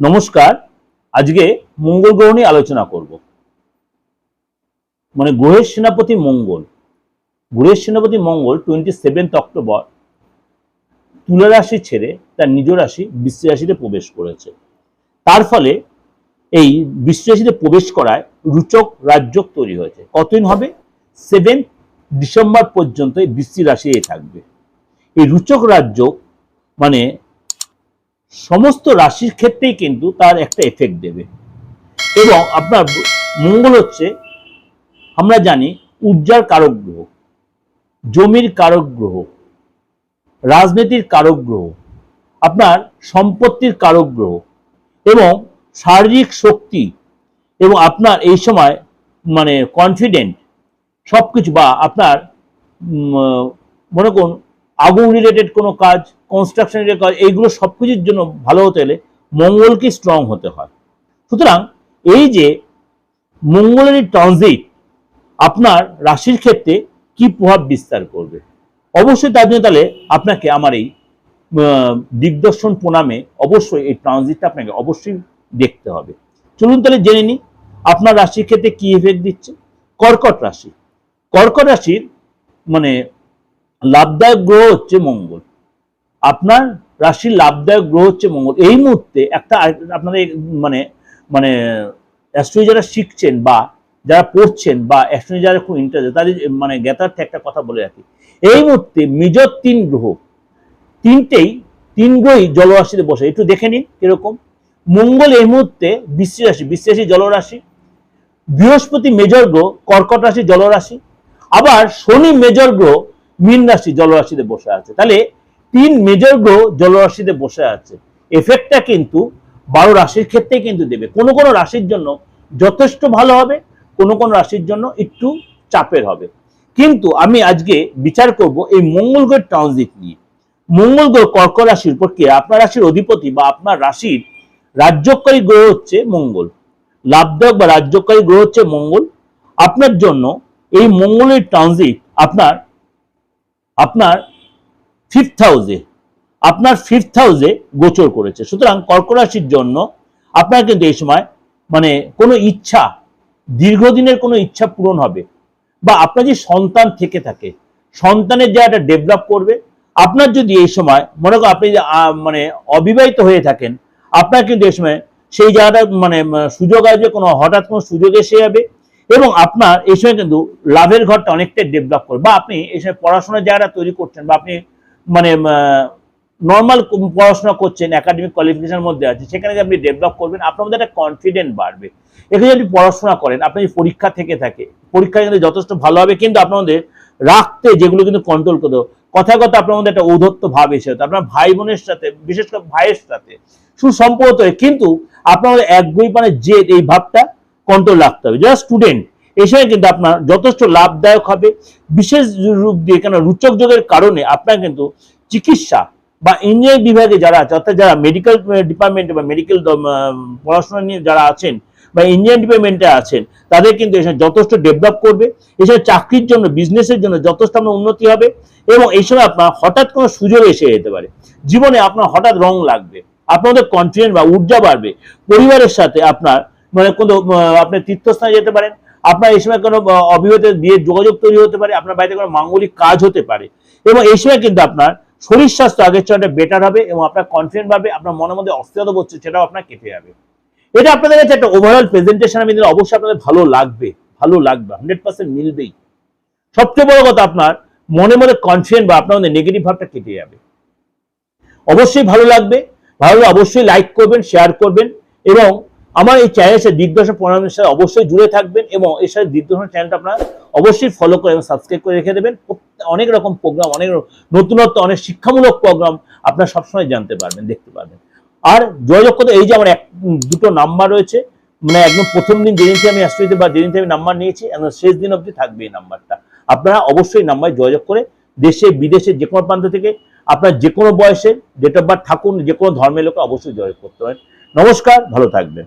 নমস্কার, আজকে মঙ্গল গ্রহ নিয়ে আলোচনা করব। মানে গ্রহের সেনাপতি মঙ্গল। গ্রহের সেনাপতি মঙ্গল টোয়েন্টি সেভেন্থ অক্টোবর তুলা রাশি ছেড়ে তার নিজ রাশি রাশিতে প্রবেশ করেছে। তার ফলে এই রাশিতে প্রবেশ করায় রুচক রাজ্যক তৈরি হয়েছে। কতদিন হবে? সেভেন ডিসেম্বর পর্যন্ত এই বৃশ্চিক রাশি থাকবে। এই রুচক রাজ্য মানে সমস্ত রাশির ক্ষেত্রেই কিন্তু তার একটা এফেক্ট দেবে। এবং আপনার মঙ্গল হচ্ছে, আমরা জানি ঊর্জার কারক গ্রহ, জমির কারক গ্রহ, রাজনীতির কারক গ্রহ, আপনার সম্পত্তির কারক গ্রহ এবং শারীরিক শক্তি এবং আপনার এই সময় মানে কনফিডেন্ট সব কিছু বা আপনার মনে করুন, আগুন রিলেটেড কোনো কাজ কনস্ট্রাকশন রিলেটেড কাজ, এইগুলো সব কিছুর জন্য ভালো হতে হলে মঙ্গলকে স্ট্রং হতে হয়। সুতরাং এই যে মঙ্গলের ট্রানজিট আপনার রাশির ক্ষেত্রে কি প্রভাব বিস্তার করবে? অবশ্যই তার জন্য তাহলে আপনাকে আমার এই দিগদর্শন প্রণামে অবশ্যই এই ট্রানজিটটা আপনাকে অবশ্যই দেখতে হবে। চলুন তাহলে জেনে নিই, আপনার রাশির ক্ষেত্রে কি এফেক্ট দিচ্ছে? কর্কট রাশি। কর্কট রাশির মানে লাভদায়ক গ্রহ হচ্ছে মঙ্গল। আপনার রাশির লাভদায়ক গ্রহ হচ্ছে মঙ্গল। এই মুহূর্তে একটা আপনাদের মানে মানে অ্যাস্ট্রোলজি যারা শিখছেন বা যারা পড়ছেন বা অ্যাস্ট্রোলজি যারা খুব ইন্টারেস্ট তাদের মানে জ্ঞাতার্থে একটা কথা বলে রাখি। এই মুহূর্তে মেজর তিন গ্রহ, তিনটেই, তিন গ্রহই জলরাশিতে বসে। একটু দেখে নিন কীরকম। মঙ্গল এই মুহূর্তে বৃশ্চিক রাশি বৃশ্চিক রাশি জলরাশি। বৃহস্পতি মেজর গ্রহ, কর্কট রাশি জলরাশি। আবার শনি মেজর গ্রহ, মীন রাশি জলরাশিতে বসে আছে। তাহলে তিন মেজর গ্রহ জলরাশিতে বসে আছে। এফেক্টটা কিন্তু বারো রাশির ক্ষেত্রে কিন্তু দেবে। কোনো কোনো রাশির জন্য যথেষ্ট ভালো হবে, কোনো কোনো রাশির জন্য একটু চাপের হবে। কিন্তু আমি আজকে বিচার করব এই মঙ্গল গ্রহের ট্রানজিট নিয়ে। মঙ্গল গ্রহ কর্ক রাশির উপর কি আপনার রাশির অধিপতি বা আপনার রাশির রাজ্যকারী গ্রহ হচ্ছে মঙ্গল। লাভদায়ক বা রাজ্যকারী গ্রহ হচ্ছে মঙ্গল। আপনার জন্য এই মঙ্গলের ট্রানজিট আপনার আপনার ফিফথ হাউসে আপনার ফিফথ হাউসে গোচর করেছে। সুতরাং কর্ক রাশির জন্য আপনার কিন্তু এই সময় মানে কোনো ইচ্ছা, দীর্ঘদিনের কোনো ইচ্ছা পূরণ হবে বা আপনার যে সন্তান থেকে থাকে, সন্তানের জায়গাটা ডেভেলপ করবে, আপনার যদি এই সময় মনে করো আপনি মানে অবিবাহিত হয়ে থাকেন, আপনার কিন্তু এই সময় সেই জায়গাটা মানে সুযোগ আসবে কোনো হঠাৎ কোনো সুযোগ এসে যাবে এবং আপনার এই সময় কিন্তু লাভের ঘরটা অনেকটাই ডেভেলপ করবে বা আপনি এই সময় পড়াশোনার জায়গাটা তৈরি করছেন বা আপনি মানে নর্মাল পড়াশোনা করছেন একাডেমিক কোয়ালিফিকেশনের মধ্যে আছে সেখানে যে আপনি ডেভেলপ করবেন, আপনার মধ্যে একটা কনফিডেন্ট বাড়বে এখানে যদি পড়াশোনা করেন, আপনি যদি পরীক্ষা থেকে থাকে পরীক্ষা কিন্তু যথেষ্ট ভালো হবে, কিন্তু আপনার মধ্যে রাখতে যেগুলো কিন্তু কন্ট্রোল করতে। কথায় কথা আপনার মধ্যে একটা ঔধত্য ভাব এসে হতো আপনার ভাই বোনের সাথে, বিশেষ করে ভাইয়ের সাথে সুসম্পর্ক কিন্তু আপনার মধ্যে এক দুই মানে জেদ, এই ভাবটা কন্ট্রোল রাখতে হবে যারা স্টুডেন্ট সময় কিন্তু আপনার যথেষ্ট লাভদায়ক হবে। বিশেষ রূপ দিয়ে কেন রুচক যোগের কারণে আপনার কিন্তু চিকিৎসা বা ইঞ্জিনিয়ারিং বিভাগে যারা আছে, অর্থাৎ যারা মেডিকেল ডিপার্টমেন্টে বা মেডিকেল পড়াশোনা নিয়ে যারা আছেন বা ইঞ্জিনিয়ারিং ডিপার্টমেন্টে আছেন, তাদের কিন্তু এসব যথেষ্ট ডেভেলপ করবে। এসব চাকরির জন্য বিজনেসের জন্য যথেষ্ট আপনার উন্নতি হবে এবং এই সময় আপনার হঠাৎ কোনো সুযোগ এসে যেতে পারে। জীবনে আপনার হঠাৎ রং লাগবে, আপনাদের কনফিডেন্স বা ঊর্জা বাড়বে। পরিবারের সাথে আপনার মানে কোনো আপনি তীর্থস্থানে যেতে পারেন আপনার এই সময় কোনো অবিবাহিত বিয়ের যোগাযোগ তৈরি হতে পারে, আপনার বাড়িতে কোনো মাঙ্গলিক কাজ হতে পারে। এবং এই সময় কিন্তু আপনার শরীর স্বাস্থ্য আগের চেয়ে বেটার হবে এবং আপনার কনফিডেন্ট পাবে আপনার মনের মধ্যে অস্থিরতা বসছে সেটাও আপনার কেটে যাবে। এটা আপনাদের কাছে একটা ওভারঅল প্রেজেন্টেশন আমি দিলে অবশ্যই আপনাদের ভালো লাগবে ভালো লাগবে হান্ড্রেড পার্সেন্ট মিলবেই। সবচেয়ে বড় কথা আপনার মনে মনে কনফিডেন্ট বা আপনার মধ্যে নেগেটিভ ভাবটা কেটে যাবে। অবশ্যই ভালো লাগবে, ভালো অবশ্যই লাইক করবেন শেয়ার করবেন এবং আমার এই চ্যানেলের সাথে দিগদর্শন প্রণামের সাথে অবশ্যই জুড়ে থাকবেন এবং এর সাথে দিগদর্শন চ্যানেলটা আপনারা অবশ্যই ফলো করে এবং সাবস্ক্রাইব করে রেখে দেবেন। অনেক রকম প্রোগ্রাম অনেক নতুনত্ব, অনেক শিক্ষামূলক প্রোগ্রাম আপনারা সবসময় জানতে পারবেন, দেখতে পারবেন। আর যোগাযোগ করতে এই যে আমার এক দুটো নাম্বার রয়েছে মানে একদম প্রথম দিন যেদিন থেকে আমি অ্যাস্ট্রোলজিতে বা যেদিন থেকে আমি নাম্বার নিয়েছি শেষ দিন অবধি থাকবে এই নাম্বারটা আপনারা অবশ্যই নাম্বারে যোগাযোগ করে দেশে, বিদেশে যে কোনো প্রান্ত থেকে আপনার যে কোনো বয়সে ডেট অফ বার্থ থাকুন যে কোনো ধর্মের লোকে অবশ্যই যোগাযোগ করতে পারেন। নমস্কার, ভালো থাকবেন।